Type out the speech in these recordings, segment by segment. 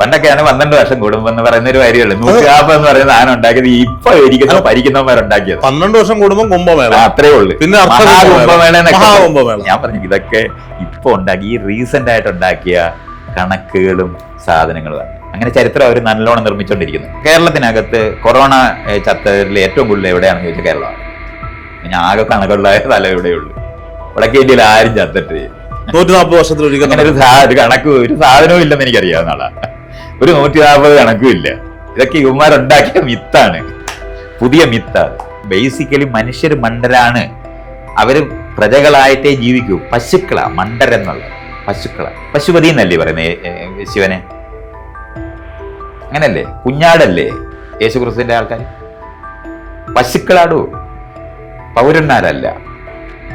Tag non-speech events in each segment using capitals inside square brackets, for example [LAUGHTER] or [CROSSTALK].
പണ്ടൊക്കെയാണ് പന്ത്രണ്ട് വർഷം കൂടുമ്പോ എന്ന് പറയുന്ന ഒരു കാര്യമുള്ളൂ. നൂറ്റി നാൽപ്പത് എന്ന് പറയുന്ന സാധനം ഉണ്ടാക്കിയത് ഇപ്പൊ ഇരിക്കുന്ന ഭരിക്കുന്നവരുണ്ടാക്കിയത് പന്ത്രണ്ട് വർഷം കൂടുമ്പോൾ കുംഭമേള. അത്രേ ഉള്ളൂ. പിന്നെ കുംഭമേള. ഞാൻ പറഞ്ഞു ഇതൊക്കെ ഇപ്പൊ ഉണ്ടാക്കി ഈ റീസെന്റ് ആയിട്ട് ഉണ്ടാക്കിയ കണക്കുകളും സാധനങ്ങളുമാണ് അങ്ങനെ ചരിത്രം അവർ നല്ലോണം നിർമ്മിച്ചുകൊണ്ടിരിക്കുന്നു കേരളത്തിനകത്ത് കൊറോണ ചത്തരിൽ ചത്തതിൽ ഏറ്റവും കൂടുതൽ എവിടെയാണെന്ന് ചോദിച്ചാൽ കേരളമാണ്. പിന്നെ ആകെ കണക്കുള്ളതായ സ്ഥലം എവിടെയുള്ളൂ വടക്കേ ഇന്ത്യയിൽ ആരും ചത്തിട്ട് നൂറ്റി നാൽപ്പത് വർഷത്തിൽ ഒരു കണക്ക് ഒരു സാധനവും ഇല്ലെന്ന് എനിക്കറിയാവുന്ന ആളാ. ഒരു നൂറ്റി നാൽപ്പത് കണക്കും ഇല്ല ഇതൊക്കെ ഇവന്മാരുണ്ടാക്കിയ മിത്താണ്. പുതിയ മിത്താണ് ബേസിക്കലി മനുഷ്യർ മണ്ടരാണ്. അവർ പ്രജകളായിട്ടേ ജീവിക്കൂ. പശുക്കളാ മണ്ടരെന്നുള്ളത് പശുക്കള. പശുപതി എന്നല്ലേ പറയുന്നത് ശിവനെ? അങ്ങനല്ലേ? കുഞ്ഞാടല്ലേ യേശു യേശുക്രിസ്തുവിന്റെ ആൾക്കാർ പശുക്കളാടൂ? പൗരന്മാരല്ല.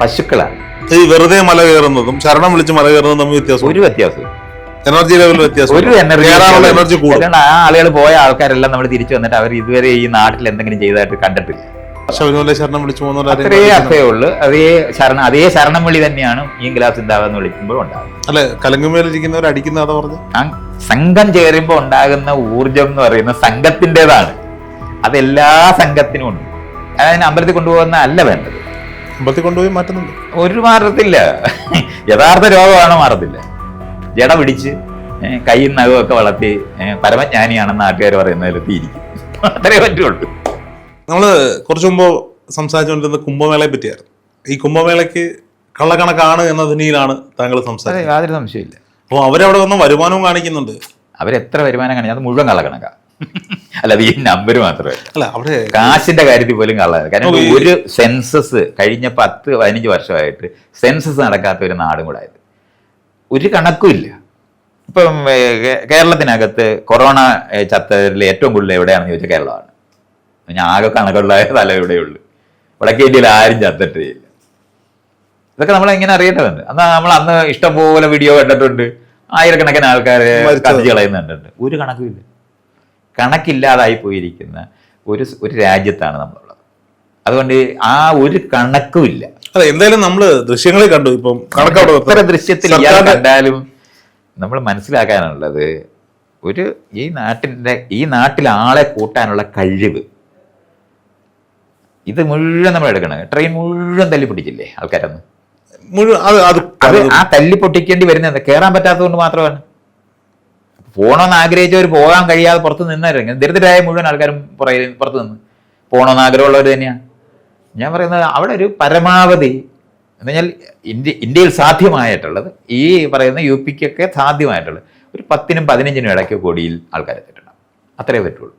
പശുക്കളാണ്. ഈ വെറുതെ മല കയറുന്നതും ശരണം വിളിച്ച് മല കയറുന്നതും തമ്മിൽ വ്യത്യാസം ഒരു വ്യത്യാസവും എനർജി ലെവൽ വ്യത്യാസം ഒരു എനർജി കൂടും ആ ആളുകൾ പോയ ആൾക്കാരെല്ലാം നമ്മൾ തിരിച്ചു വന്നിട്ട് അവർ ഇതുവരെ ഈ നാട്ടിൽ എന്തെങ്കിലും ചെയ്തതായിട്ട് കണ്ടിട്ടില്ല. ശബരിമല ശരണം വിളിച്ച് അത്രേ അർത്ഥമേ ഉള്ളൂ. അതേ ശരണം അതേ ശരണം വിളി തന്നെയാണ് ഈ ഗ്ലാസ് ഉണ്ടാവെന്ന് വിളിക്കുമ്പോൾ ഉണ്ടാകും അല്ലെ കലങ്കുമേലിരിക്കുന്നവർ അടിക്കുന്ന അതാ പറഞ്ഞു? സംഘം ചേരുമ്പോൾ ഉണ്ടാകുന്ന ഊർജം എന്ന് പറയുന്ന സംഘത്തിന്റെതാണ്. അതെല്ലാ സംഘത്തിനും ഉണ്ട്. അതായത് അമ്പലത്തിൽ കൊണ്ടുപോകുന്ന അല്ല വേണ്ടത്. അമ്പലത്തിൽ കൊണ്ടുപോയി മാറ്റുന്നുണ്ട്. ഒരു മാറത്തില്ല യഥാർത്ഥ രോഗമാണ് മാറത്തില്ല. ജട പിടിച്ച് കൈയും നഖമൊക്കെ വളർത്തി പരമജ്ഞാനിയാണെന്ന് നാട്ടുകാർ പറയുന്നതിൽ തീരിക്കും അത്രേ പറ്റുള്ളൂ. നമ്മൾ കുറച്ചു മുമ്പ് സംസാരിച്ചുകൊണ്ടിരുന്ന കുംഭമേളയെ പറ്റിയായിരുന്നു. ഈ കുംഭമേളയ്ക്ക് കള്ളക്കണക്കാണ് എന്നതിനാണ് താങ്കൾ അതെ സംസാരിച്ചത്. യാതൊരു സംശയമില്ല അപ്പോൾ അവരവിടെ വന്ന വരുമാനവും കാണിക്കുന്നുണ്ട്. അവരെത്ര വരുമാനം കാണിച്ചു അത് മുഴുവൻ കള്ളക്കണക്കാണ് [LAUGHS] അല്ല ഈ നമ്പർ മാത്രമേ അല്ല അവിടെ കാശിന്റെ കാര്യത്തിൽ പോലും കള്ളതാണ് കാരണം ഒരു സെൻസസ് കഴിഞ്ഞ പത്ത് പതിനഞ്ച് വർഷമായിട്ട് സെൻസസ് നടക്കാത്ത ഒരു നാടും കൂടെ ആയത്. ഒരു കണക്കുമില്ല ഇപ്പം കേരളത്തിനകത്ത് കൊറോണ ഏ, ചത്തതിൽ ഏറ്റവും കൂടുതൽ എവിടെയാണെന്ന് ചോദിച്ചാൽ കേരളമാണ്. ഞാൻ ആകെ കണക്കുള്ള സ്ഥലം ഇവിടെയുള്ളൂ വടക്കേ ഇന്ത്യയിൽ ആരും ചത്തിട്ടില്ല ഇതൊക്കെ നമ്മൾ എങ്ങനെ അറിയേണ്ടതുണ്ട്. എന്നാൽ നമ്മൾ അന്ന് ഇഷ്ടംപോലെ വീഡിയോ കണ്ടിട്ടുണ്ട്. ആയിരക്കണക്കിന് ആൾക്കാരെ മരിച്ചത്. കത്തിച്ച് കളയുന്നുണ്ട്. ഒരു കണക്കുമില്ല കണക്കില്ലാതായി പോയിരിക്കുന്ന ഒരു ഒരു രാജ്യത്താണ് നമ്മളുള്ളത്. അതുകൊണ്ട് ആ ഒരു കണക്കുമില്ല അല്ല എന്തായാലും നമ്മൾ ദൃശ്യങ്ങൾ കണ്ടു. ഇപ്പം കണക്കവിടെ എത്ര ദൃശ്യത്തിൽ ഇയാൾ കണ്ടാലും നമ്മൾ മനസ്സിലാക്കാനുള്ളത് ഒരു ഈ നാട്ടിന്റെ ഈ നാട്ടിൽ ആളെ കൂട്ടാനുള്ള കഴിവ്. ഇത് മുഴുവൻ നമ്മൾ എടുക്കണം. ട്രെയിൻ മുഴുവൻ തല്ലി പിടിച്ചില്ലേ ആൾക്കാരന്ന്? മുഴുവൻ അത് അത് അത് ആ തല്ലി പൊട്ടിക്കേണ്ടി വരുന്നത് കയറാൻ പറ്റാത്തതുകൊണ്ട് മാത്രമാണ്. പോകണമെന്ന് ആഗ്രഹിച്ചവർ പോകാൻ കഴിയാതെ പുറത്ത് നിന്നായിരുന്നു. ദരിദ്രരായ മുഴുവൻ ആൾക്കാരും പുറത്ത് നിന്ന്. പോകണമെന്ന് ആഗ്രഹമുള്ളവർ തന്നെയാണ് ഞാൻ പറയുന്നത് അവിടെ ഒരു പരമാവധി എന്ന് പറഞ്ഞാൽ ഇന്ത്യ ഇന്ത്യയിൽ സാധ്യമായിട്ടുള്ളത് ഈ പറയുന്ന യു പിക്കൊക്കെ സാധ്യമായിട്ടുള്ളത്. ഒരു പത്തിനും പതിനഞ്ചിനും ഇടയ്ക്ക് കോടിയിൽ ആൾക്കാർ എത്തിയിട്ടുണ്ട്. അത്രേ പറ്റുള്ളൂ.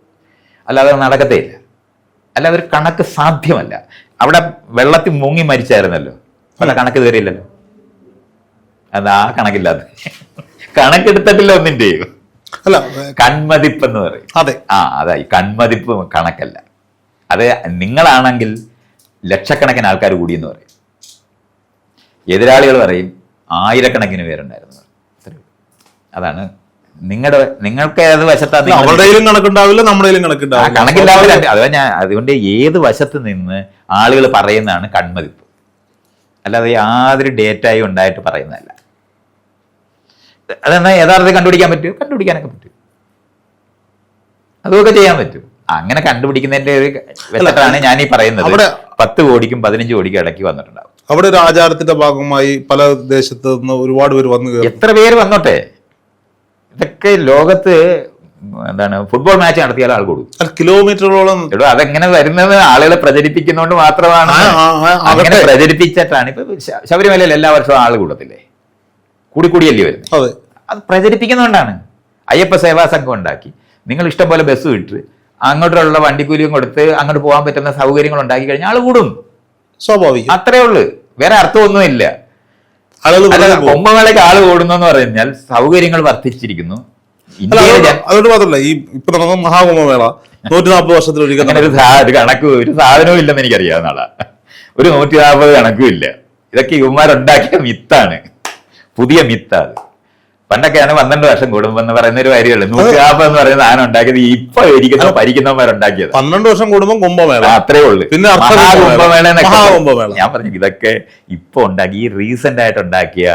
അല്ലാതെ നടക്കത്തേ ഇല്ല. അല്ല ഒരു കണക്ക് സാധ്യമല്ല. അവിടെ വെള്ളത്തിൽ മുങ്ങി മരിച്ചായിരുന്നല്ലോ. അല്ല കണക്ക് തരില്ലല്ലോ അത് ആ കണക്കില്ലാതെ കണക്കെടുത്തിട്ടില്ല ഒന്നിന്റെ. അല്ല കൺമതിപ്പ് എന്ന് പറയും. അതെ. ആ അതായി കൺമതിപ്പ് കണക്കല്ല. അത് നിങ്ങളാണെങ്കിൽ ലക്ഷക്കണക്കിന് ആൾക്കാർ കൂടിയെന്ന് പറയും. എതിരാളികൾ പറയും ആയിരക്കണക്കിന് പേരുണ്ടായിരുന്നു. അതാണ് നിങ്ങളുടെ നിങ്ങൾക്ക് ഏത് വശത്താണ് നിങ്ങൾ അവരുടെയിലും കണക്കുണ്ടാവില്ല കണക്കുണ്ടാവില്ല. കണക്കില്ലാതെ അതാ ഞാൻ അതുകൊണ്ട് ഏത് വശത്ത് നിന്ന് ആളുകൾ പറയുന്നതാണ് കൺമതിപ്പ്. അല്ലാതെ യാതൊരു ഡേറ്റായും ഉണ്ടായിട്ട് പറയുന്നതല്ല. അതെന്നാ യഥാർത്ഥത്തിൽ കണ്ടുപിടിക്കാൻ പറ്റുമോ? കണ്ടുപിടിക്കാനൊക്കെ പറ്റും. അതൊക്കെ ചെയ്യാൻ പറ്റും. അങ്ങനെ കണ്ടുപിടിക്കുന്നതിന്റെ ഒരു വെച്ചിട്ടാണ് ഞാൻ ഈ പറയുന്നത്. അവിടെ- പത്ത് കോടിക്കും പതിനഞ്ച് കോടിക്കും ഇടയ്ക്ക് വന്നിട്ടുണ്ടാവും. അവിടെ ഒരു ആചാരത്തിന്റെ ഭാഗമായി പല ദേശത്ത് നിന്ന് ഒരുപാട് പേര് വന്നു എത്ര പേര് വന്നോട്ടെ? ഇതൊക്കെ ലോകത്ത് എന്താണ് ഫുട്ബോൾ മാച്ച് നടത്തിയാൽ ആൾ കൂടും കിലോമീറ്ററോളം എടോ അതെങ്ങനെ വരുന്നത്? ആളുകളെ പ്രചരിപ്പിക്കുന്നതുകൊണ്ട് മാത്രമാണ്. അങ്ങനെ. പ്രചരിപ്പിച്ചിട്ടാണ്. ഇപ്പൊ ശബരിമലയിൽ എല്ലാ വർഷവും ആൾ കൂടത്തില്ലേ? കൂടി കൂടിയല്ലേ വരുന്നത് അതെ. പ്രചരിപ്പിക്കുന്നതുകൊണ്ടാണ് അയ്യപ്പ സേവാ സംഘം ഉണ്ടാക്കി. നിങ്ങൾ ഇഷ്ടം പോലെ ബസ് വിട്ട് അങ്ങോട്ടുള്ള വണ്ടിക്കൂലിയും കൊടുത്ത് അങ്ങോട്ട് പോകാൻ പറ്റുന്ന സൗകര്യങ്ങൾ ഉണ്ടാക്കി കഴിഞ്ഞാൽ ആൾ കൂടും. സ്വാഭാവികം. അത്രേ ഉള്ളൂ. വേറെ അർത്ഥമൊന്നുമില്ല. പോകും. ആൾ കൂടുന്നു എന്ന് പറഞ്ഞാൽ സൗകര്യങ്ങൾ വർദ്ധിച്ചിരിക്കുന്നു. അതുകൊണ്ട് മാത്രമല്ല ഈ ഇപ്പൊ നടന്ന മഹാകുംഭമേള നൂറ്റി നാൽപ്പത് സാ- ഒരു കണക്ക് ഒരു സാധനവും ഇല്ലെന്ന് എനിക്കറിയാവുന്ന ആളാ. ഒരു നൂറ്റി നാൽപ്പത് കണക്കും ഇല്ല. ഇതൊക്കെ ഇവന്മാരുണ്ടാക്കിയ മിത്താണ്. പുതിയ മിത്താണ് പണ്ടൊക്കെയാണ് പന്ത്രണ്ട് വർഷം കുടുംബം എന്ന് പറയുന്ന ഒരു കാര്യമല്ല നൂറ്റി നാൽപ്പത് എന്ന് പറയുന്ന സാധനം ഉണ്ടാക്കിയത് ഇപ്പൊ ഇരിക്കുന്ന ഭരിക്കുന്നവരുണ്ടാക്കിയത് പന്ത്രണ്ട് വർഷം കുടുംബം കുംഭമേള. അത്രേ ഉള്ളൂ. പിന്നെ കുംഭമേള. ഞാൻ പറഞ്ഞു ഇതൊക്കെ ഇപ്പൊ ഉണ്ടാക്കി ഈ റീസെന്റ് ആയിട്ട് ഉണ്ടാക്കിയ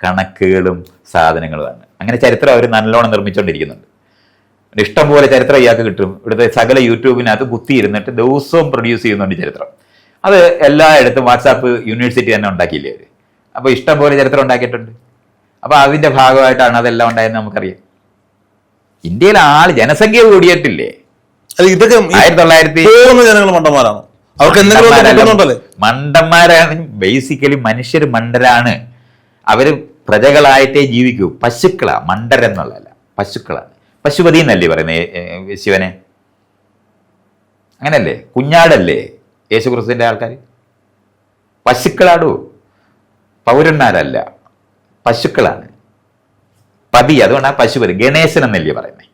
കണക്കുകളും സാധനങ്ങളുമാണ് അങ്ങനെ ചരിത്രം അവർ നല്ലോണം നിർമ്മിച്ചുകൊണ്ടിരിക്കുന്നുണ്ട് ഇഷ്ടം പോലെ ചരിത്രം ഇയാൾക്ക് കിട്ടും. ഇവിടുത്തെ സകല യൂട്യൂബിനകത്ത് കുത്തിയിരുന്നിട്ട് ദിവസവും പ്രൊഡ്യൂസ് ചെയ്യുന്നുണ്ട് ചരിത്രം. അത് എല്ലായിടത്തും വാട്സാപ്പ് യൂണിവേഴ്സിറ്റി തന്നെ ഉണ്ടാക്കിയില്ലേ അവർ അപ്പോൾ ഇഷ്ടം പോലെ ചരിത്രം ഉണ്ടാക്കിയിട്ടുണ്ട്. അപ്പോൾ അതിന്റെ ഭാഗമായിട്ടാണ് അതെല്ലാം ഉണ്ടായെന്ന് നമുക്കറിയാം. ഇന്ത്യയിൽ ആൾ ജനസംഖ്യ കൂടിയിട്ടില്ലേ? ഇതൊക്കെ ഈ ആയിരത്തി തൊള്ളായിരത്തി ജനങ്ങൾ മണ്ടന്മാരാണ്. അവർക്ക് എന്തെങ്കിലും മണ്ടന്മാരാണ് ബേസിക്കലി മനുഷ്യർ മണ്ടരാണ്. അവർ പ്രജകളായിട്ടേ ജീവിക്കൂ. പശുക്കളാ മണ്ടരെന്നുള്ളതല്ല പശുക്കളാണ്. പശുപതി എന്നല്ലേ പറയുന്നത് ശിവനെ? അങ്ങനല്ലേ? കുഞ്ഞാടല്ലേ യേശുക്രിസ്തുവിന്റെ ആൾക്കാർ പശുക്കളാടൂ. പൗരന്മാരല്ല. പശുക്കളാണ്. പതി അതുകൊണ്ട് ആ പശു വരും. ഗണേശൻ എന്നല്ലേ പറയുന്നത്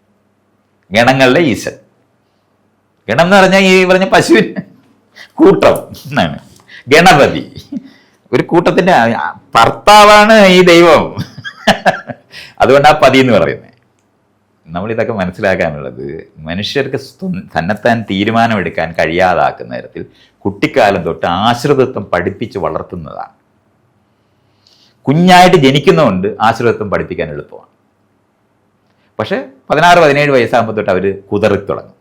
ഗണങ്ങളുടെ ഈശൻ ഗണം എന്ന് പറഞ്ഞാൽ ഈ പറഞ്ഞ പശുവിന് കൂട്ടം എന്നാണ്. ഗണപതി. ഒരു കൂട്ടത്തിന്റെ ഭർത്താവാണ് ഈ ദൈവം. അതുകൊണ്ട് ആ പതി എന്ന് പറയുന്നത് നമ്മൾ ഇതൊക്കെ മനസ്സിലാക്കാനുള്ളത് മനുഷ്യർക്ക് തന്നെത്താൻ തീരുമാനമെടുക്കാൻ കഴിയാതാക്കുന്ന തരത്തിൽ കുട്ടിക്കാലം തൊട്ട് ആശ്രിതത്വം പഠിപ്പിച്ച് വളർത്തുന്നതാണ്. കുഞ്ഞായിട്ട് ജനിക്കുന്നതുകൊണ്ട് ആശ്രിതത്വം പഠിപ്പിക്കാൻ എളുപ്പമാണ്. പക്ഷെ പതിനാറ് പതിനേഴ് വയസ്സാകുമ്പോൾ തൊട്ട് അവർ കുതറി തുടങ്ങും.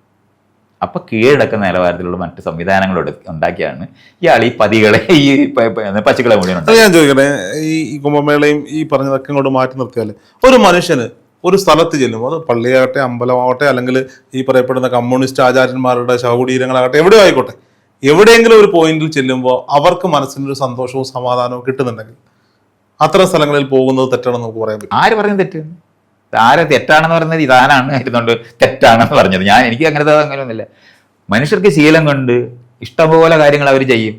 അപ്പൊ കീഴടക്കുന്ന നിലവാരത്തിലുള്ള മറ്റ് സംവിധാനങ്ങൾ ഉണ്ടാക്കിയാണ് ഇയാൾ ഈ പതികളെ ഈ പശുക്കളെ മുഴുവൻ ഞാൻ ചോദിക്കട്ടെ ഈ കുംഭമേളയും ഈ പറഞ്ഞതൊക്കെ ഇങ്ങോട്ട് മാറ്റി നിർത്തിയാൽ ഒരു മനുഷ്യന് ഒരു സ്ഥലത്ത് ചെല്ലുമ്പോൾ അത് പള്ളിയാകട്ടെ അമ്പലമാകട്ടെ അല്ലെങ്കിൽ ഈ പറയപ്പെടുന്ന കമ്മ്യൂണിസ്റ്റ് ആചാര്യന്മാരുടെ ശവകുടീരങ്ങളാകട്ടെ എവിടെ ആയിക്കോട്ടെ. എവിടെയെങ്കിലും ഒരു പോയിന്റിൽ ചെല്ലുമ്പോൾ അവർക്ക് മനസ്സിനൊരു സന്തോഷവും സമാധാനവും കിട്ടുന്നുണ്ടെങ്കിൽ അത്തരം സ്ഥലങ്ങളിൽ പോകുന്നത് തെറ്റാണെന്ന് നമുക്ക് പറയാൻ പറ്റും. ആര് പറയുന്നത് തെറ്റ്? ആരെ തെറ്റാണെന്ന് പറയുന്നത് ഇതാനാണ് ഇരുന്നുകൊണ്ട് തെറ്റാണെന്ന് പറഞ്ഞത്. ഞാൻ എനിക്ക് അങ്ങനത്തെ അങ്ങനെയൊന്നുമില്ല മനുഷ്യർക്ക് ശീലം കൊണ്ട് ഇഷ്ടംപോലെ കാര്യങ്ങൾ അവർ ചെയ്യും.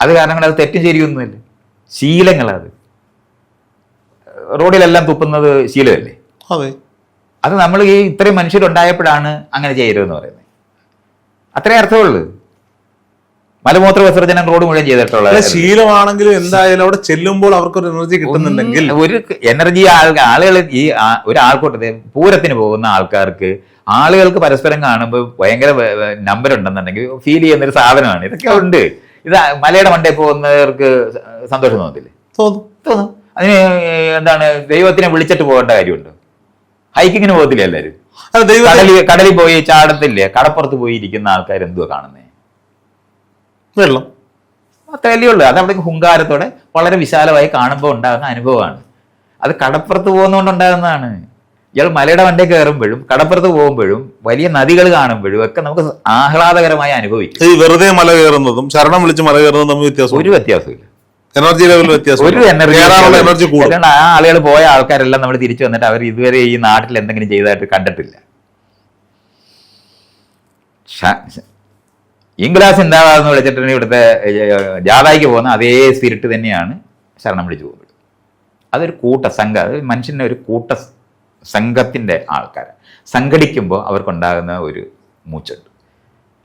അത് കാരണം അത് തെറ്റും ശരിയൊന്നുമില്ല. ശീലങ്ങളത്. റോഡിലെല്ലാം തുപ്പുന്നത് ശീലമല്ലേ? അതെ. അത് നമ്മൾ ഈ ഇത്രയും മനുഷ്യരുണ്ടായപ്പോഴാണ് അങ്ങനെ ചെയ്യരുതെന്ന് പറയുന്നത്. അത്രേ അർത്ഥമുള്ളൂ. മലമൂത്ര വിസർജനം റോഡ് മുഴുവൻ ചെയ്തിട്ടുള്ളത് ശീലമാണെങ്കിലും എന്തായാലും അവിടെ ചെല്ലുമ്പോൾ അവർക്ക് ഒരു എനർജി കിട്ടുന്നുണ്ടെങ്കിൽ. ഒരു എനർജി ആളുകൾ ഈ ഒരു ആൾക്കൂട്ടത്തെ പൂരത്തിന് പോകുന്ന ആൾക്കാർക്ക് ആളുകൾക്ക് പരസ്പരം കാണുമ്പോൾ ഭയങ്കര നമ്പർ ഉണ്ടെന്നുണ്ടെങ്കിൽ ഫീൽ ചെയ്യുന്ന ഒരു സാധനമാണ്. ഇതൊക്കെ ഉണ്ട്. ഇത് മലയുടെ മണ്ടേ പോകുന്നവർക്ക് സന്തോഷം തോന്നത്തില്ലേ? തോന്നും. തോന്നും. അതിന് എന്താണ് ദൈവത്തിനെ വിളിച്ചിട്ട് പോകേണ്ട കാര്യമുണ്ട്? ഹൈക്കിങ്ങിന് പോകത്തില്ല എല്ലാവരും? കടലിൽ പോയി ചാടത്തില്ലേ? കടപ്പുറത്ത് പോയി ഇരിക്കുന്ന ആൾക്കാർ എന്തുവാ കാണുന്നത് വെള്ളം. അത്രയല്ലേ ഉള്ളൂ. അത് അവിടെ ഹുങ്കാരത്തോടെ വളരെ വിശാലമായി കാണുമ്പോൾ ഉണ്ടാകുന്ന അനുഭവമാണ്. അത് കടപ്പുറത്ത് പോകുന്നതുകൊണ്ട് ഉണ്ടാകുന്നതാണ്. ഇയാൾ മലയുടെ വണ്ടി കയറുമ്പോഴും കടപ്പുറത്ത് പോകുമ്പോഴും വലിയ നദികൾ കാണുമ്പോഴും ഒക്കെ നമുക്ക് ആഹ്ലാദകരമായി അനുഭവിക്കും. ഈ വെറുതെ മല കയറുന്നതും ശരണം വിളിച്ച് മല കയറുന്നതും തമ്മിൽ വ്യത്യാസം ഒരു വ്യത്യാസമില്ല എനർജി ലെവൽ വ്യത്യാസം ഒരു എനർജി ആ ആളുകൾ പോയ ആൾക്കാരെല്ലാം നമ്മൾ തിരിച്ചു വന്നിട്ട് അവർ ഇതുവരെ ഈ നാട്ടിൽ എന്തെങ്കിലും ചെയ്തതായിട്ട് കണ്ടിട്ടില്ല. ഇംഗ്ലാസ് എന്താണെന്ന് വിളിച്ചിട്ടുണ്ടെങ്കിൽ ഇവിടുത്തെ ജാതായിക്ക് ജാഥായ്ക്ക് പോകുന്ന അതേ സ്പിരിറ്റ് തന്നെയാണ് ശരണം വിളിച്ചു പോകുന്നത്. അതൊരു കൂട്ട സംഘ അത് മനുഷ്യന്റെ ഒരു കൂട്ട സംഘത്തിന്റെ ആൾക്കാർ സംഘടിക്കുമ്പോൾ അവർക്കുണ്ടാകുന്ന ഒരു മൂച്ചുണ്ട്.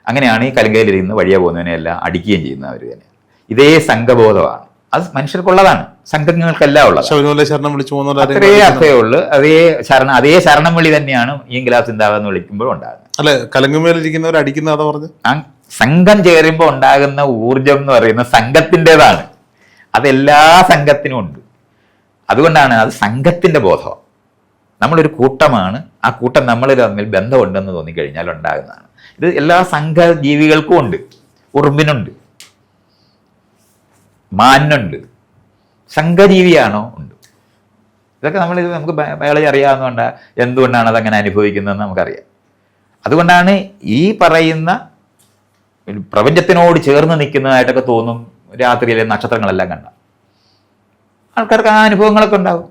അങ്ങനെയാണ് ഈ കലിങ്കയിലിരുന്ന് വഴിയെ പോകുന്നതിനെ എല്ലാം അടിക്കുകയും ചെയ്യുന്നത് അവർ തന്നെ. ഇതേ സംഘബോധമാണ്. അത് മനുഷ്യർക്കുള്ളതാണ്. സംഘങ്ങൾക്കെല്ലാം ഉള്ളത് ശബരിമല ശരണം വിളിച്ചു അത്രേ അർത്ഥമേ ഉള്ളൂ. അതേ ശരണം അതേ ശരണം വിളി തന്നെയാണ് ഈ ഗ്ലാസ് ഉണ്ടാകുന്ന വിളിക്കുമ്പോഴും ഉണ്ടാകുന്നത്. അല്ലെ കലങ്ങുമേലിരിക്കുന്നവർ അടിക്കുന്ന അതാ പറഞ്ഞു? ആ സംഘം ചേരുമ്പോൾ ഉണ്ടാകുന്ന ഊർജം എന്ന് പറയുന്നത് സംഘത്തിന്റെതാണ്. അതെല്ലാ സംഘത്തിനും ഉണ്ട്. അതുകൊണ്ടാണ് അത് സംഘത്തിന്റെ ബോധം. നമ്മളൊരു കൂട്ടമാണ്. ആ കൂട്ടം നമ്മൾ തമ്മിൽ ബന്ധമുണ്ടെന്ന് തോന്നിക്കഴിഞ്ഞാൽ ഉണ്ടാകുന്നതാണ്. ഇത് എല്ലാ സംഘ ജീവികൾക്കും ഉണ്ട്. ഉറുമ്പിനുണ്ട്. മാനുണ്ട്. സംഘജീവിയാണോ? ഉണ്ട്. ഇതൊക്കെ നമ്മൾ നമുക്ക് ബയ- ബയോളജി അറിയാവുന്നതുകൊണ്ട് എന്തുകൊണ്ടാണ് അതങ്ങനെ അനുഭവിക്കുന്നതെന്ന് നമുക്കറിയാം. അതുകൊണ്ടാണ് ഈ പറയുന്ന പ്രപഞ്ചത്തിനോട് ചേർന്ന് നിൽക്കുന്നതായിട്ടൊക്കെ തോന്നും രാത്രിയിലെ നക്ഷത്രങ്ങളെല്ലാം കണ്ട. ആൾക്കാർക്ക് ആ അനുഭവങ്ങളൊക്കെ ഉണ്ടാവും.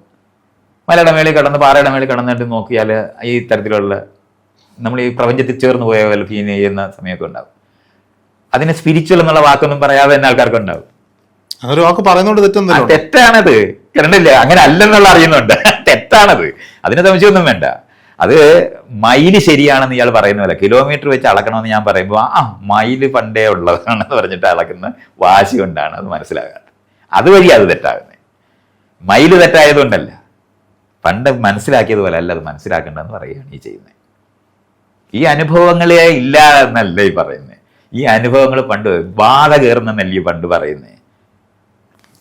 മലയുടെ മേളിൽ കടന്ന് പാറയുടെ മേളിൽ കടന്നിട്ട് നോക്കിയാൽ ഈ തരത്തിലുള്ള നമ്മൾ ഈ പ്രപഞ്ചത്തിൽ ചേർന്ന് പോയ പോലെ ഫീൽ ചെയ്യുന്ന സമയമൊക്കെ ഉണ്ടാവും. അതിന് സ്പിരിച്വൽ എന്നുള്ള വാക്കൊന്നും പറയാതെ തന്നെ ആൾക്കാർക്ക് ഉണ്ടാവും. ഒരു വാക്ക് പറയുന്നോണ്ട് തെറ്റൊന്നും തെറ്റാണത്. കണ്ടില്ല അങ്ങനെ അല്ലെന്നുള്ള അറിയുന്നുണ്ട്. തെറ്റാണത്. അതിന് സംശയമൊന്നും വേണ്ട. അത് മൈൽ ശരിയാണെന്ന് ഇയാൾ പറയുന്ന പോലെ കിലോമീറ്റർ വെച്ച് അളക്കണമെന്ന് ഞാൻ പറയുമ്പോൾ ആ മൈൽ പണ്ടേ ഉള്ളതാണെന്ന് പറഞ്ഞിട്ട് അളക്കുന്ന വാശി കൊണ്ടാണ് അത് മനസ്സിലാകാത്തത്. അതുവഴി അത് തെറ്റാകുന്നത്. മൈൽ തെറ്റായതുകൊണ്ടല്ല. പണ്ട് മനസ്സിലാക്കിയതുപോലെ അല്ല അത് മനസ്സിലാക്കേണ്ടതെന്ന് പറയുകയാണ് ഈ ചെയ്യുന്നത്. ഈ അനുഭവങ്ങളെ ഇല്ല എന്നല്ല ഈ പറയുന്നത്. ഈ അനുഭവങ്ങൾ പണ്ട് ബാധ കയറുന്നെന്നല്ല ഈ പണ്ട് പറയുന്നത്.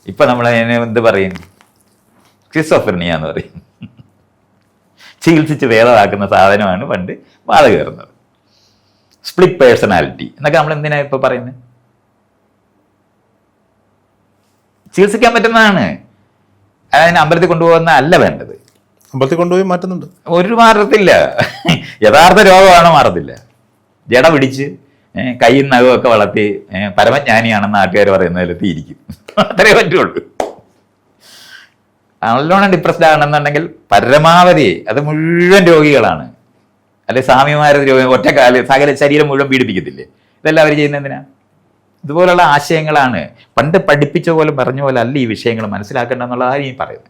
ഇപ്പൊ നമ്മൾ അതിനെ എന്ത് പറയും? ക്രിസോഫർണിയ എന്ന് പറയും. ചികിത്സിച്ച് വേറെതാക്കുന്ന സാധനമാണ് പണ്ട് ബാധ കയറുന്നത്. സ്പ്ലിറ്റ് പേഴ്സണാലിറ്റി എന്നൊക്കെ നമ്മൾ എന്തിനാ ഇപ്പൊ പറയുന്നത് ചികിത്സിക്കാൻ പറ്റുന്നതാണ്. അതിന് അമ്പലത്തിൽ കൊണ്ടുപോകുന്ന അല്ല വേണ്ടത്. അമ്പലത്തിൽ കൊണ്ടുപോയി മാറ്റുന്നുണ്ട്. ഒരു മാറത്തില്ല യഥാർത്ഥ രോഗമാണ് മാറത്തില്ല. ജട പിടിച്ച് കൈയും നഖവും ഒക്കെ വളർത്തി പരമജ്ഞാനിയാണെന്ന് നാട്ടുകാർ പറയുന്നതിൽ തീരിക്കും അത്രേ പറ്റുള്ളൂ. നല്ലോണം ഡിപ്രസ്ഡ് ആണെന്നുണ്ടെങ്കിൽ പരമാവധി അത് മുഴുവൻ രോഗികളാണ്. അല്ലെ സ്വാമിമാരെ രോഗി ഒറ്റക്കാൽ സകല ശരീരം മുഴുവൻ പീഡിപ്പിക്കത്തില്ലേ? ഇതെല്ലാം അവർ ചെയ്യുന്ന എന്തിനാ? ഇതുപോലുള്ള ആശയങ്ങളാണ്. പണ്ട് പഠിപ്പിച്ച പോലെ പറഞ്ഞ പോലെ അല്ല ഈ വിഷയങ്ങൾ മനസ്സിലാക്കേണ്ടെന്നുള്ളതാണ് ഈ പറയുന്നത്.